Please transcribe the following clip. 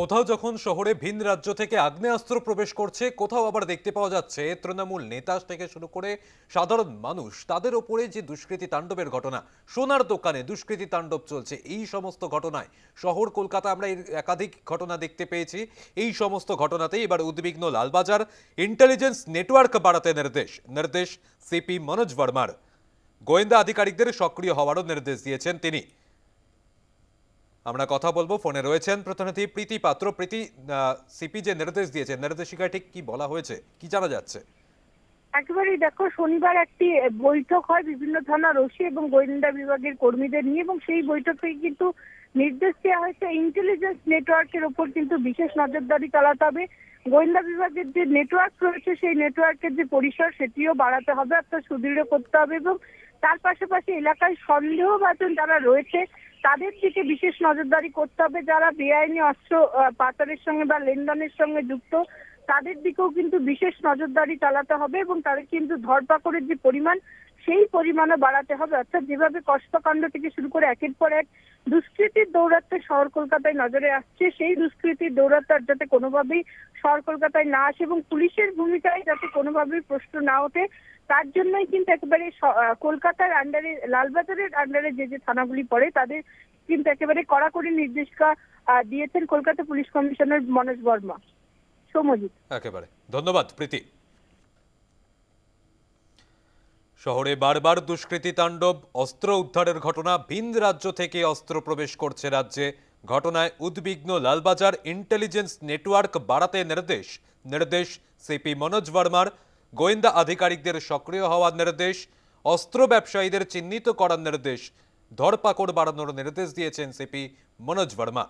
কোথাও যখন শহরে ভিন রাজ্য থেকে আগ্নেয়াস্ত্র প্রবেশ করছে, কোথাও আবার দেখতে পাওয়া যাচ্ছে তৃণমূল নেতা থেকে শুরু করে সাধারণ মানুষ, তাদের ওপরে যে দুষ্কৃতী তাণ্ডবের ঘটনা, সোনার দোকানে দুষ্কৃতী তাণ্ডব চলছে। এই সমস্ত ঘটনায় শহর কলকাতা আমরা একাধিক ঘটনা দেখতে পেয়েছি। এই সমস্ত ঘটনাতেই এবার উদ্বিগ্ন লালবাজার। ইন্টেলিজেন্স নেটওয়ার্ক বাড়াতে নির্দেশ নির্দেশ সিপি মনোজ বর্মার। গোয়েন্দা আধিকারিকদের সক্রিয় হওয়ারও নির্দেশ দিয়েছেন তিনি। আমরা কথা বলব। ফোনে রয়েছেন প্রতিনিধি প্রীতি পাত্র। প্রীতি সিপি যে নির্দেশ দিয়েছে নির্দেশিকা ঠিক কি বলা হয়েছে? কি জানা যাচ্ছে? একেবারেই দেখো, শনিবার একটি বৈঠক হয় বিভিন্ন থানার ওসি এবং গোয়েন্দা বিভাগের কর্মীদের নিয়ে এবং সেই বৈঠক থেকে কিন্তু নির্দেশ দেওয়া হয়েছে। ইন্টেলিজেন্স নেটওয়ার্কের ওপর কিন্তু বিশেষ নজরদারি চালাতে হবে। গোয়েন্দা বিভাগের যে নেটওয়ার্ক রয়েছে, সেই নেটওয়ার্কের যে পরিসর, সেটিও বাড়াতে হবে, অর্থাৎ সুদৃঢ় করতে হবে এবং তার পাশাপাশি এলাকায় সন্দেহভাজন যারা রয়েছে, তাদের দিকে বিশেষ নজরদারি করতে হবে, যারা বেআইনি অস্ত্র পাচারের সঙ্গে বা লেনদেনের সঙ্গে যুক্ত। তাদের দিকেও কিন্তু বিশেষ নজরদারি চালাতে হবে এবং তাদের কিন্তু ধরপাকড়ের যে পরিমাণ, সেই পরিমাণও বাড়াতে হবে। অর্থাৎ যেভাবে কষ্টকাণ্ড থেকে শুরু করে একের পর এক দুষ্কৃতির দৌরাত্ম্য শহর কলকাতায় নজরে আসছে, সেই দুষ্কৃতির দৌরাত্মার যাতে কোনোভাবেই শহর কলকাতায় না আসে এবং পুলিশের ভূমিকায় যাতে কোনোভাবেই প্রশ্ন না ওঠে, তার জন্যই কিন্তু একেবারে কলকাতার আন্ডারে লালবাজারের আন্ডারে যে যে থানাগুলি পড়ে, তাদের কিন্তু একেবারে কড়াকড়ি নির্দেশিকা দিয়েছেন কলকাতা পুলিশ কমিশনার মনোজ বর্মা। সৌমজিৎ একেবারে। ধন্যবাদ, প্রীতি। শহরে বারবার দুষ্কৃতী তাণ্ডব, অস্ত্র উদ্ধারের ঘটনা ভিন রাজ্য থেকে অস্ত্র প্রবেশ করছে রাজ্যে। ঘটনায় উদ্বিগ্ন লালবাজার ইন্টেলিজেন্স নেটওয়ার্ক বাড়াতে নির্দেশ। নির্দেশ, সিপি মনোজ বর্মার। গোয়েন্দা আধিকারিকদের সক্রিয় হওয়ার নির্দেশ। অস্ত্র ব্যবসায়ীদের চিহ্নিত করার নির্দেশ। ধরপাকড় বাড়ানোর নির্দেশ দিয়েছেন সিপি মনোজ বর্মা।